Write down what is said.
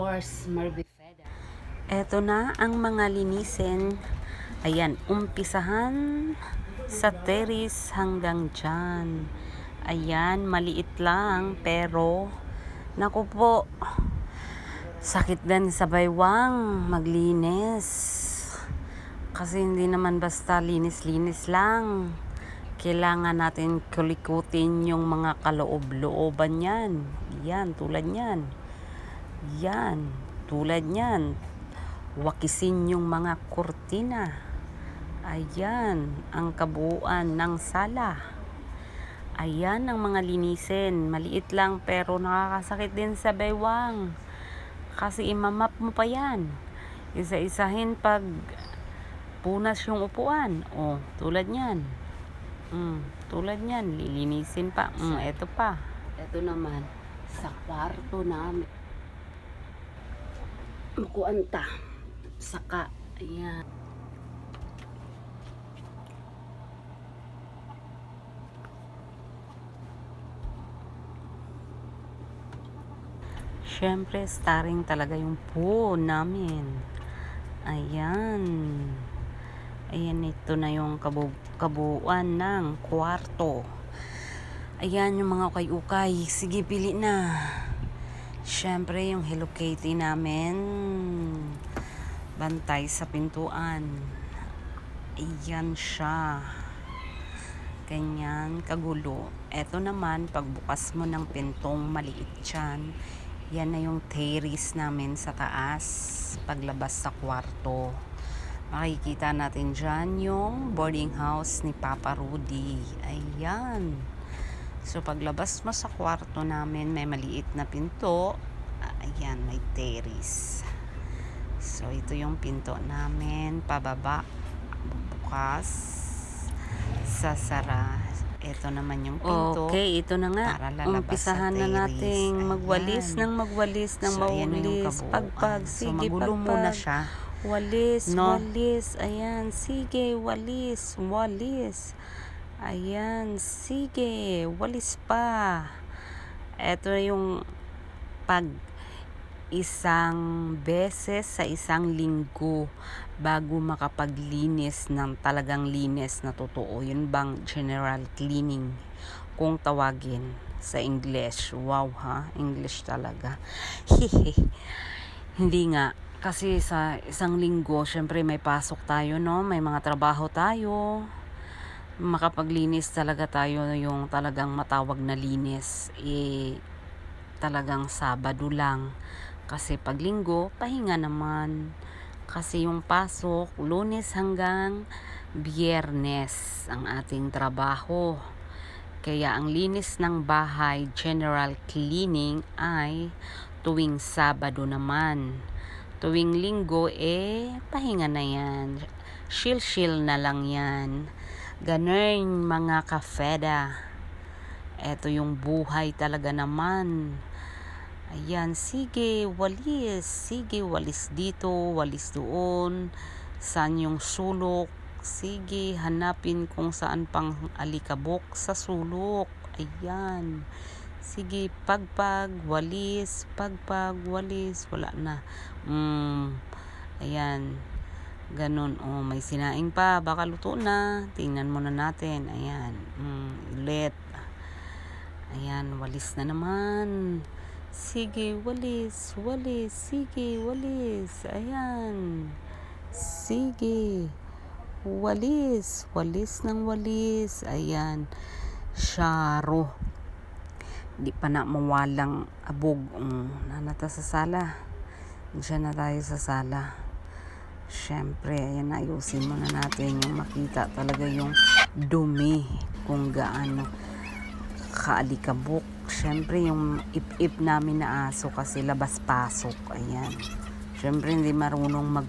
course, Marbifeda. Eto na ang mga linisin. Ayan, umpisahan sa terrace hanggang dyan. Ayan, maliit lang pero naku po, sakit din sa baywang maglinis. Kasi hindi naman basta linis-linis lang. Kailangan natin kulikutin yung mga kaloob-looban yan. Yan, tulad yan. Yan, tulad yan. Wakisin yung mga kurtina. Ayan, ang kabuuan ng sala. Ayan ang mga linisin. Maliit lang pero nakakasakit din sa baywang. Kasi imamap mo pa yan. Isa-isahin pag punas yung upuan. O, tulad yan. Mm, tulad yan. Lilinisin pa. Mm, eto pa. Ito naman, sa kwarto namin. Mukuanta. Saka, ayan. Siyempre, starring talaga yung po namin. Ayan. Ayan, ito na yung kabu kabuuan ng kwarto. Ayan yung mga ukay-ukay. Sige, pili na. Siyempre, yung Hello Kitty namin. Bantay sa pintuan. Ayan siya. Ganyan, kagulo. Eto naman, pagbukas mo ng pintong maliit dyan, yan na yung terrace namin sa taas, paglabas sa kwarto. Makikita natin dyan yung boarding house ni Papa Rudy. Ayan. So, paglabas mo sa kwarto namin, may maliit na pinto. Ayan, may terrace. So, ito yung pinto namin. Pababa. Bukas. Sasara. Ito naman yung pinto. Okay, ito na nga. para lalabas Umpisahan sa na nating magwalis ng magwalis ng So, kabuuan. Pagpag, So, sige, magulo pagpag. muna siya. Walis, No? walis. Ayan, sige, walis, walis. Ayan, sige, walis pa. Ito yung pag isang beses sa isang linggo bago makapaglinis ng talagang linis na totoo. Yun bang general cleaning kung tawagin sa English. Wow ha, English talaga. Hindi nga. Kasi sa isang linggo, syempre may pasok tayo, no? May mga trabaho tayo. Makapaglinis talaga tayo yung talagang matawag na linis. Eh, talagang Sabado lang. Kasi pag linggo, pahinga naman. Kasi yung pasok, lunes hanggang biyernes ang ating trabaho. Kaya ang linis ng bahay, general cleaning, ay tuwing Sabado naman. Tuwing linggo, eh, pahinga na yan. Chill-chill na lang yan. Ganun, mga kafeda. Eto yung buhay talaga naman. Ayan, sige, walis. Sige, walis dito, walis doon. Saan yung sulok? Sige, hanapin kung saan pang alikabok sa sulok. Ayan. Sige, pagpag, walis, pagpag, walis. Wala na. Mm, ayan. Ganun. Oh, may sinaing pa. Baka luto na. Tingnan muna natin. Ayan. Mm, ulit. Ayan, walis na naman. Sige, walis, walis, sige, walis. Ayan. Sige. Walis, walis ng walis. Ayan. Sharo. Di pa na mawalang abog. Um, nanata sa sala. Diyan na tayo sa sala. Siyempre, ayan, ayusin muna natin yung makita talaga yung dumi kung gaano kaalikabok. Siyempre, yung ip-ip namin na aso kasi labas-pasok. Ayan. Siyempre, hindi marunong mag